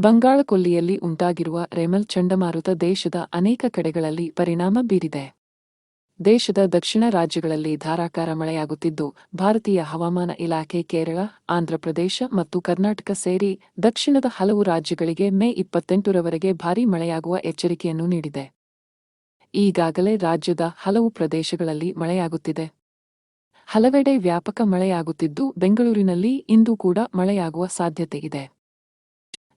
ಬಂಗಾಳಕೊಲ್ಲಿಯಲ್ಲಿ ಉಂಟಾಗಿರುವ ರೆಮಲ್ ಚಂಡಮಾರುತ ದೇಶದ ಅನೇಕ ಕಡೆಗಳಲ್ಲಿ ಪರಿಣಾಮ ಬೀರಿದೆ. ದೇಶದ ದಕ್ಷಿಣ ರಾಜ್ಯಗಳಲ್ಲಿ ಧಾರಾಕಾರ ಮಳೆಯಾಗುತ್ತಿದ್ದು, ಭಾರತೀಯ ಹವಾಮಾನ ಇಲಾಖೆ ಕೇರಳ, ಆಂಧ್ರಪ್ರದೇಶ ಮತ್ತು ಕರ್ನಾಟಕ ಸೇರಿ ದಕ್ಷಿಣದ ಹಲವು ರಾಜ್ಯಗಳಿಗೆ ಮೇ ಇಪ್ಪತ್ತೆಂಟರವರೆಗೆ ಭಾರೀ ಮಳೆಯಾಗುವ ಎಚ್ಚರಿಕೆಯನ್ನು ನೀಡಿದೆ. ಈಗಾಗಲೇ ರಾಜ್ಯದ ಹಲವು ಪ್ರದೇಶಗಳಲ್ಲಿ ಮಳೆಯಾಗುತ್ತಿದೆ. ಹಲವೆಡೆ ವ್ಯಾಪಕ ಮಳೆಯಾಗುತ್ತಿದ್ದು, ಬೆಂಗಳೂರಿನಲ್ಲಿ ಇಂದು ಕೂಡ ಮಳೆಯಾಗುವ ಸಾಧ್ಯತೆ ಇದೆ.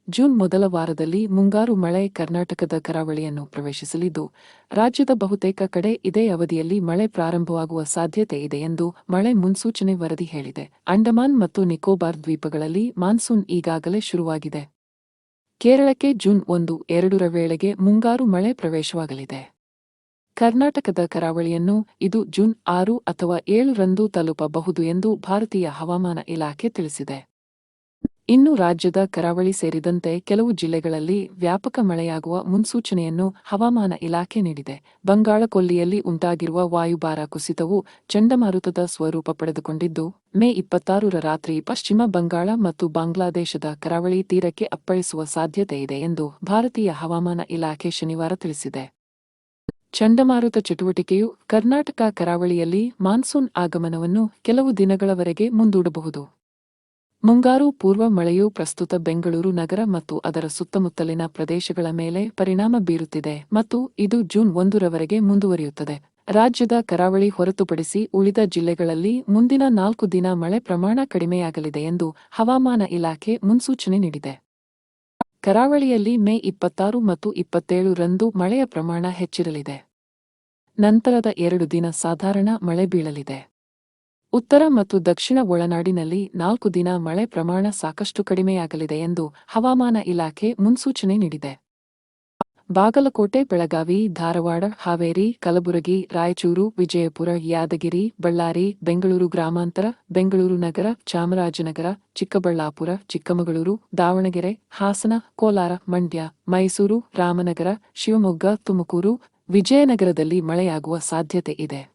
ಜೂನ್ ಮೊದಲ ವಾರದಲ್ಲಿ ಮುಂಗಾರು ಮಳೆ ಕರ್ನಾಟಕದ ಕರಾವಳಿಯನ್ನು ಪ್ರವೇಶಿಸಲಿದ್ದು, ರಾಜ್ಯದ ಬಹುತೇಕ ಕಡೆ ಇದೇ ಅವಧಿಯಲ್ಲಿ ಮಳೆ ಪ್ರಾರಂಭವಾಗುವ ಸಾಧ್ಯತೆ ಇದೆ ಎಂದು ಮಳೆ ಮುನ್ಸೂಚನೆ ವರದಿ ಹೇಳಿದೆ. ಅಂಡಮಾನ್ ಮತ್ತು ನಿಕೋಬಾರ್ ದ್ವೀಪಗಳಲ್ಲಿ ಮಾನ್ಸೂನ್ ಈಗಾಗಲೇ ಶುರುವಾಗಿದೆ. ಕೇರಳಕ್ಕೆ ಜೂನ್ ಒಂದು, ಎರಡರ ವೇಳೆಗೆ ಮುಂಗಾರು ಮಳೆ ಪ್ರವೇಶವಾಗಲಿದೆ. ಕರ್ನಾಟಕದ ಕರಾವಳಿಯನ್ನು ಇದು ಜೂನ್ ಆರು ಅಥವಾ ಏಳರಂದು ತಲುಪಬಹುದು ಎಂದು ಭಾರತೀಯ ಹವಾಮಾನ ಇಲಾಖೆ ತಿಳಿಸಿದೆ. ಇನ್ನು ರಾಜ್ಯದ ಕರಾವಳಿ ಸೇರಿದಂತೆ ಕೆಲವು ಜಿಲ್ಲೆಗಳಲ್ಲಿ ವ್ಯಾಪಕ ಮಳೆಯಾಗುವ ಮುನ್ಸೂಚನೆಯನ್ನು ಹವಾಮಾನ ಇಲಾಖೆ ನೀಡಿದೆ. ಬಂಗಾಳಕೊಲ್ಲಿಯಲ್ಲಿ ಉಂಟಾಗಿರುವ ವಾಯುಭಾರ ಕುಸಿತವು ಚಂಡಮಾರುತದ ಸ್ವರೂಪ ಪಡೆದುಕೊಂಡಿದ್ದು, ಮೇ ಇಪ್ಪತ್ತಾರರ ರಾತ್ರಿ ಪಶ್ಚಿಮ ಬಂಗಾಳ ಮತ್ತು ಬಾಂಗ್ಲಾದೇಶದ ಕರಾವಳಿ ತೀರಕ್ಕೆ ಅಪ್ಪಳಿಸುವ ಸಾಧ್ಯತೆ ಇದೆ ಎಂದು ಭಾರತೀಯ ಹವಾಮಾನ ಇಲಾಖೆ ಶನಿವಾರ ತಿಳಿಸಿದೆ. ಚಂಡಮಾರುತ ಚಟುವಟಿಕೆಯು ಕರ್ನಾಟಕ ಕರಾವಳಿಯಲ್ಲಿ ಮಾನ್ಸೂನ್ ಆಗಮನವನ್ನು ಕೆಲವು ದಿನಗಳವರೆಗೆ ಮುಂದೂಡಬಹುದು. ಮುಂಗಾರು ಪೂರ್ವ ಮಳೆಯು ಪ್ರಸ್ತುತ ಬೆಂಗಳೂರು ನಗರ ಮತ್ತು ಅದರ ಸುತ್ತಮುತ್ತಲಿನ ಪ್ರದೇಶಗಳ ಮೇಲೆ ಪರಿಣಾಮ ಬೀರುತ್ತಿದೆ ಮತ್ತು ಇದು ಜೂನ್ ಒಂದರವರೆಗೆ ಮುಂದುವರಿಯುತ್ತದೆ. ರಾಜ್ಯದ ಕರಾವಳಿ ಹೊರತುಪಡಿಸಿ ಉಳಿದ ಜಿಲ್ಲೆಗಳಲ್ಲಿ ಮುಂದಿನ ನಾಲ್ಕು ದಿನ ಮಳೆ ಪ್ರಮಾಣ ಕಡಿಮೆಯಾಗಲಿದೆ ಎಂದು ಹವಾಮಾನ ಇಲಾಖೆ ಮುನ್ಸೂಚನೆ ನೀಡಿದೆ. ಕರಾವಳಿಯಲ್ಲಿ ಮೇ ಇಪ್ಪತ್ತಾರು ಮತ್ತು ಇಪ್ಪತ್ತೇಳು ರಂದು ಮಳೆಯ ಪ್ರಮಾಣ ಹೆಚ್ಚಿರಲಿದೆ. ನಂತರದ ಎರಡು ದಿನ ಸಾಧಾರಣ ಮಳೆ ಬೀಳಲಿದೆ. ಉತ್ತರ ಮತ್ತು ದಕ್ಷಿಣ ಒಳನಾಡಿನಲ್ಲಿ ನಾಲ್ಕು ದಿನ ಮಳೆ ಪ್ರಮಾಣ ಸಾಕಷ್ಟು ಕಡಿಮೆಯಾಗಲಿದೆ ಎಂದು ಹವಾಮಾನ ಇಲಾಖೆ ಮುನ್ಸೂಚನೆ ನೀಡಿದೆ. ಬಾಗಲಕೋಟೆ, ಬೆಳಗಾವಿ, ಧಾರವಾಡ, ಹಾವೇರಿ, ಕಲಬುರಗಿ, ರಾಯಚೂರು, ವಿಜಯಪುರ, ಯಾದಗಿರಿ, ಬಳ್ಳಾರಿ, ಬೆಂಗಳೂರು ಗ್ರಾಮಾಂತರ, ಬೆಂಗಳೂರು ನಗರ, ಚಾಮರಾಜನಗರ, ಚಿಕ್ಕಬಳ್ಳಾಪುರ, ಚಿಕ್ಕಮಗಳೂರು, ದಾವಣಗೆರೆ, ಹಾಸನ, ಕೋಲಾರ, ಮಂಡ್ಯ, ಮೈಸೂರು, ರಾಮನಗರ, ಶಿವಮೊಗ್ಗ, ತುಮಕೂರು, ವಿಜಯನಗರದಲ್ಲಿ ಮಳೆಯಾಗುವ ಸಾಧ್ಯತೆ ಇದೆ.